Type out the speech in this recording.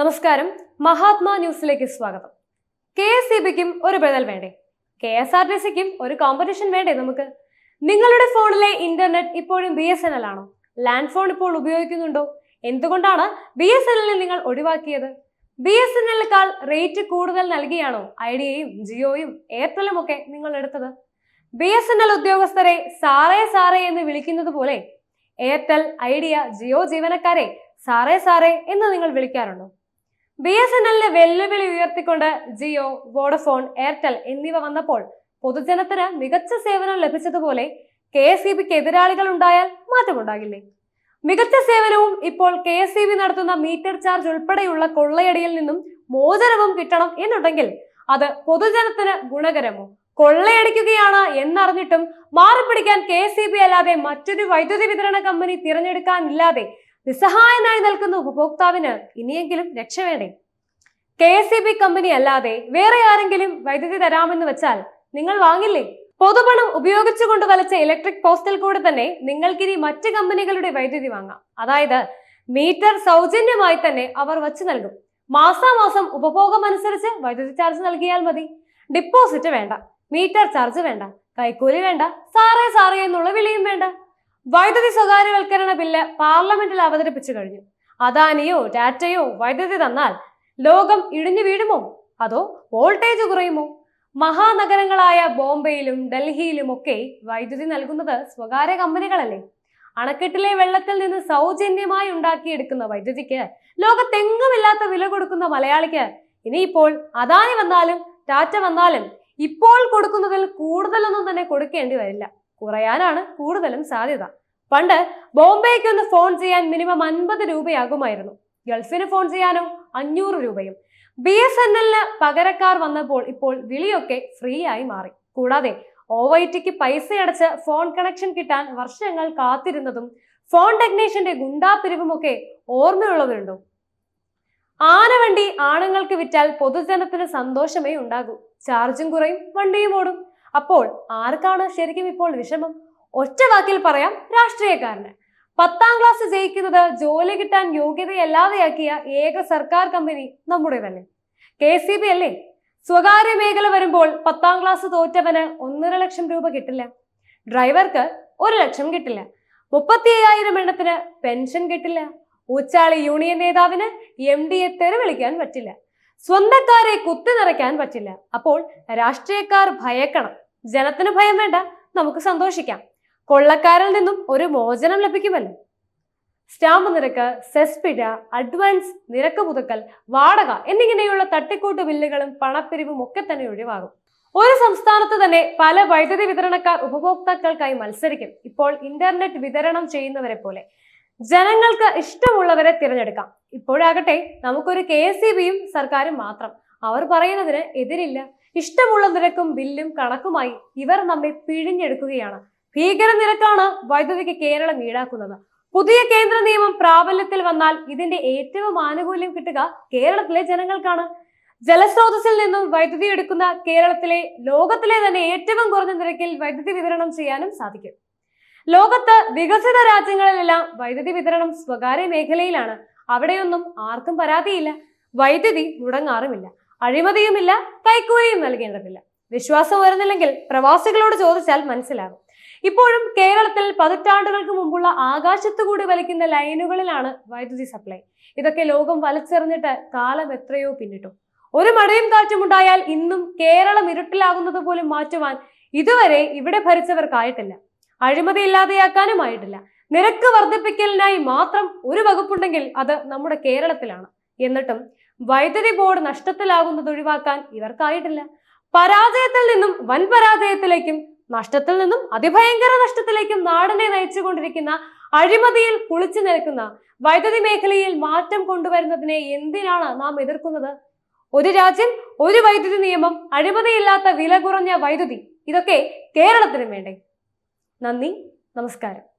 നമസ്കാരം. മഹാത്മാ ന്യൂസിലേക്ക് സ്വാഗതം. കെ എസ് ഇ ബിക്കും ഒരു ബദൽ വേണ്ടേ? കെ എസ് ആർ ടി സിക്കും ഒരു കോമ്പറ്റീഷൻ വേണ്ടേ നമുക്ക്? നിങ്ങളുടെ ഫോണിലെ ഇന്റർനെറ്റ് ഇപ്പോഴും ബി എസ് എൻ എൽ ആണോ? ലാൻഡ് ഫോൺ ഇപ്പോൾ ഉപയോഗിക്കുന്നുണ്ടോ? എന്തുകൊണ്ടാണ് ബി എസ് എൻ എല്ലിൽ നിങ്ങൾ ഒഴിവാക്കിയത്? ബി എസ് എൻ എല്ലിനേക്കാൾ റേറ്റ് കൂടുതൽ നൽകിയാണോ ഐഡിയയും ജിയോയും എയർടെലും ഒക്കെ നിങ്ങൾ എടുത്തത്? ബി എസ് എൻ എൽ ഉദ്യോഗസ്ഥരെ സാറേ സാറേ എന്ന് വിളിക്കുന്നത് പോലെ എയർടെൽ ഐഡിയ ജിയോ ജീവനക്കാരെ സാറേ സാറേ എന്ന് നിങ്ങൾ വിളിക്കാറുണ്ടോ? ബി എസ് എൻ എല്ലിന് വെല്ലുവിളി ഉയർത്തിക്കൊണ്ട് ജിയോ വോഡഫോൺ എയർടെൽ എന്നിവ വന്നപ്പോൾ പൊതുജനത്തിന് മികച്ച സേവനം ലഭിച്ചതുപോലെ കെ എസ് ഇ ബിക്ക് എതിരാളികൾ ഉണ്ടായാൽ മാറ്റമുണ്ടാകില്ലേ? മികച്ച സേവനവും ഇപ്പോൾ കെ എസ് ഇ ബി നടത്തുന്ന മീറ്റർ ചാർജ് ഉൾപ്പെടെയുള്ള കൊള്ളയടിയിൽ നിന്നും മോചനവും കിട്ടണം എന്നുണ്ടെങ്കിൽ അത് പൊതുജനത്തിന് ഗുണകരമോ? കൊള്ളയടിക്കുകയാണ് എന്നറിഞ്ഞിട്ടും മാറിപ്പിടിക്കാൻ കെ എസ് ഇ ബി അല്ലാതെ മറ്റൊരു വൈദ്യുതി വിതരണ കമ്പനി തിരഞ്ഞെടുക്കാനില്ലാതെ നിസ്സഹായനായി നിൽക്കുന്ന ഉപഭോക്താവിന് ഇനിയെങ്കിലും രക്ഷ വേണ്ടേ? K S E B company അല്ലാതെ വേറെ ആരെങ്കിലും വൈദ്യുതി തരാമെന്ന് വെച്ചാൽ നിങ്ങൾ വാങ്ങില്ലേ? പൊതുപണം ഉപയോഗിച്ചുകൊണ്ട് വലച്ച ഇലക്ട്രിക് പോസ്റ്റിൽ കൂടെ തന്നെ നിങ്ങൾക്കിനി മറ്റ് കമ്പനികളുടെ വൈദ്യുതി വാങ്ങാം. അതായത് മീറ്റർ സൗജന്യമായി തന്നെ അവർ വച്ചു നൽകും. മാസാമാസം ഉപഭോഗം അനുസരിച്ച് വൈദ്യുതി ചാർജ് നൽകിയാൽ മതി. ഡിപ്പോസിറ്റ് വേണ്ട. മീറ്റർ ചാർജ് വേണ്ട. കൈക്കൂലി വേണ്ട. സാറേ സാറേ എന്നുള്ള വിളിയും വേണ്ട. വൈദ്യുതി സ്വകാര്യവൽക്കരണ ബില്ല് പാർലമെന്റിൽ അവതരിപ്പിച്ചു കഴിഞ്ഞു. അദാനിയോ ടാറ്റയോ വൈദ്യുതി തന്നാൽ ലോകം ഇടിഞ്ഞു വീഴുമോ? അതോ വോൾട്ടേജ് കുറയുമോ? മഹാനഗരങ്ങളായ ബോംബെയിലും ഡൽഹിയിലും ഒക്കെ വൈദ്യുതി നൽകുന്നത് സ്വകാര്യ കമ്പനികളല്ലേ? അണക്കെട്ടിലെ വെള്ളത്തിൽ നിന്ന് സൗജന്യമായി ഉണ്ടാക്കിയെടുക്കുന്ന വൈദ്യുതിക്ക് ലോകത്തെങ്ങുമില്ലാത്ത വില കൊടുക്കുന്ന മലയാളിക്ക് ഇനിയിപ്പോൾ അദാനി വന്നാലും ടാറ്റ വന്നാലും ഇപ്പോൾ കൊടുക്കുന്നതിൽ കൂടുതലൊന്നും തന്നെ കൊടുക്കേണ്ടി വരില്ല. കുറയാനാണ് കൂടുതലും സാധ്യത. പണ്ട് ബോംബെക്ക് ഒന്ന് ഫോൺ ചെയ്യാൻ മിനിമം അൻപത് രൂപയാകുമായിരുന്നു. ഗൾഫിന് ഫോൺ ചെയ്യാനോ അഞ്ഞൂറ് രൂപയും. ബി എസ് എൻ എല്ലിന് പകരക്കാർ വന്നപ്പോൾ ഇപ്പോൾ വിളിയൊക്കെ ഫ്രീ ആയി മാറി. കൂടാതെ ഒ വൈ ടിക്ക് പൈസ അടച്ച് ഫോൺ കണക്ഷൻ കിട്ടാൻ വർഷങ്ങൾ കാത്തിരുന്നതും ഫോൺ ടെക്നീഷ്യന്റെ ഗുണ്ടാപിരിവുമൊക്കെ ഓർമ്മയുള്ളവരുണ്ടോ? ആനവണ്ടി ആണുങ്ങൾക്ക് വിറ്റാൽ പൊതുജനത്തിന് സന്തോഷമേ ഉണ്ടാകൂ. ചാർജും കുറയും വണ്ടിയും ഓടും. അപ്പോൾ ആർക്കാണ് ശരിക്കും ഇപ്പോൾ വിഷമം? ഒറ്റ വാക്കിൽ പറയാം രാഷ്ട്രീയക്കാരന്. പത്താം ക്ലാസ് ജയിക്കുന്നത് ജോലി കിട്ടാൻ യോഗ്യതയല്ലാതെയാക്കിയ ഏക സർക്കാർ കമ്പനി നമ്മുടെ തന്നെ. കെ സി ബി അല്ലേ? സ്വകാര്യ മേഖല വരുമ്പോൾ പത്താം ക്ലാസ് തോറ്റവന് ഒന്നര ലക്ഷം രൂപ കിട്ടില്ല. ഡ്രൈവർക്ക് ഒരു ലക്ഷം കിട്ടില്ല. മുപ്പത്തി അയ്യായിരം എണ്ണത്തിന് പെൻഷൻ കിട്ടില്ല. ഉച്ചാളി യൂണിയൻ നേതാവിന് എം ഡിയെ തെരുവിളിക്കാൻ പറ്റില്ല. സ്വന്തക്കാരെ കുത്തി നിറയ്ക്കാൻ പറ്റില്ല. അപ്പോൾ രാഷ്ട്രീയക്കാർ ഭയക്കണം. ജനത്തിന് ഭയം വേണ്ട. നമുക്ക് സന്തോഷിക്കാം. കൊള്ളക്കാരിൽ നിന്നും ഒരു മോചനം ലഭിക്കുമല്ലോ. സ്റ്റാമ്പ് നിരക്ക് സെസ്പിഴ അഡ്വാൻസ് നിരക്ക് പുതുക്കൽ വാടക എന്നിങ്ങനെയുള്ള തട്ടിക്കൂട്ട് ബില്ലുകളും പണപ്പിരിവും ഒക്കെ തന്നെ ഒഴിവാകും. ഒരു സംസ്ഥാനത്ത് തന്നെ പല വൈദ്യുതി വിതരണക്കാർ ഉപഭോക്താക്കൾക്കായി മത്സരിക്കും. ഇപ്പോൾ ഇന്റർനെറ്റ് വിതരണം ചെയ്യുന്നവരെ പോലെ. ജനങ്ങൾക്ക് ഇഷ്ടമുള്ളവരെ തിരഞ്ഞെടുക്കാം. ഇപ്പോഴാകട്ടെ നമുക്കൊരു കെ എസ് സി ബിയും സർക്കാരും മാത്രം. അവർ പറയുന്നതിന് എതിരില്ല. ഇഷ്ടമുള്ള നിരക്കും ബില്ലും കണക്കുമായി ഇവർ നമ്മെ പിഴിഞ്ഞെടുക്കുകയാണ്. ഭീകര നിരക്കാണ് വൈദ്യുതിക്ക് കേരളം ഈടാക്കുന്നത്. പുതിയ കേന്ദ്ര നിയമം പ്രാബല്യത്തിൽ വന്നാൽ ഇതിന്റെ ഏറ്റവും ആനുകൂല്യം കിട്ടുക കേരളത്തിലെ ജനങ്ങൾക്കാണ്. ജലസ്രോതസ്സിൽ നിന്നും വൈദ്യുതി എടുക്കുന്ന കേരളത്തിലെ ലോകത്തിലെ തന്നെ ഏറ്റവും കുറഞ്ഞ നിരക്കിൽ വൈദ്യുതി വിതരണം ചെയ്യാനും സാധിക്കും. ലോകത്ത് വികസിത രാജ്യങ്ങളിലെല്ലാം വൈദ്യുതി വിതരണം സ്വകാര്യ മേഖലയിലാണ്. അവിടെയൊന്നും ആർക്കും പരാതിയില്ല. വൈദ്യുതി മുടങ്ങാറുമില്ല. അഴിമതിയുമില്ല കൈക്കൂലിയും നൽകേണ്ടതില്ല. വിശ്വാസം വരുന്നില്ലെങ്കിൽ പ്രവാസികളോട് ചോദിച്ചാൽ മനസ്സിലാകും. ഇപ്പോഴും കേരളത്തിൽ പതിറ്റാണ്ടുകൾക്ക് മുമ്പുള്ള ആകാശത്തു കൂടി വലിക്കുന്ന ലൈനുകളിലാണ് വൈദ്യുതി സപ്ലൈ. ഇതൊക്കെ ലോകം വലിച്ചെറിഞ്ഞിട്ട് കാലം എത്രയോ പിന്നിട്ടു. ഒരു മഴയും കാറ്റും ഉണ്ടായാൽ ഇന്നും കേരളം ഇരുട്ടിലാകുന്നത് പോലും മാറ്റുവാൻ ഇതുവരെ ഇവിടെ ഭരിച്ചവർക്കായിട്ടില്ല. അഴിമതി ഇല്ലാതെയാക്കാനുമായിട്ടില്ല നിരക്ക് വർദ്ധിപ്പിക്കലിനായി മാത്രം ഒരു വകുപ്പുണ്ടെങ്കിൽ അത് നമ്മുടെ കേരളത്തിലാണ്. എന്നിട്ടും വൈദ്യുതി ബോർഡ് നഷ്ടത്തിലാകുന്നത് ഒഴിവാക്കാൻ ഇവർക്കായിട്ടില്ല. പരാജയത്തിൽ നിന്നും വൻ പരാജയത്തിലേക്കും നഷ്ടത്തിൽ നിന്നും അതിഭയങ്കര നഷ്ടത്തിലേക്കും നാടിനെ നയിച്ചുകൊണ്ടിരിക്കുന്ന അഴിമതിയിൽ കുളിച്ചു നിൽക്കുന്ന വൈദ്യുതി മേഖലയിൽ മാറ്റം കൊണ്ടുവരുന്നതിനെ എന്തിനാണ് നാം എതിർക്കുന്നത്? ഒരു രാജ്യം ഒരു വൈദ്യുതി നിയമം അഴിമതിയില്ലാത്ത വില കുറഞ്ഞ വൈദ്യുതി ഇതൊക്കെ കേരളത്തിനും വേണ്ടേ? നന്ദി നമസ്കാരം.